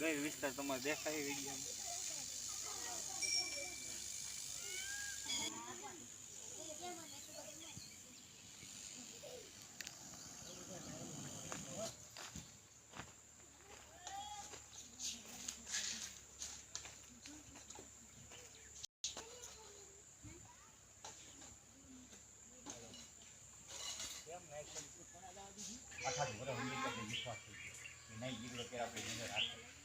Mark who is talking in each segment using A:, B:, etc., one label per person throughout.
A: ગઈ વિસ્તાર તમારે દેખાય વિજ્ઞાન
B: આખા વરસ ઊંડી કરીને વિશ્વાસ થઈ ગયો. નહીં, દીકરો કે આપણે રાખે.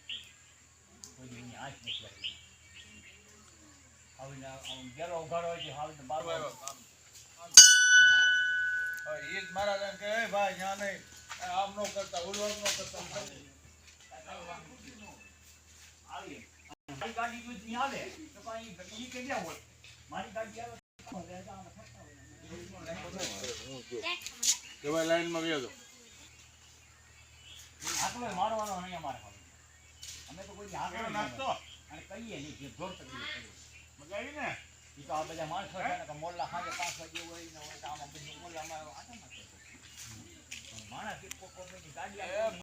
C: લાઈનમાં વ્યો
B: આટલો મારવાનો નહીં અમારે અમે તો કોઈ દી અને કહીએ નહીં કે જોર તકલીફ કરીએ.
C: મગાવી ને
B: એ તો આ બધા માણસો છે ને મોલ્લા સાંજે પાંચ વાગે હોય ને આમાં બધું મોરલામાં આટા નાખે છે. માણસ એક કોકની ગાડી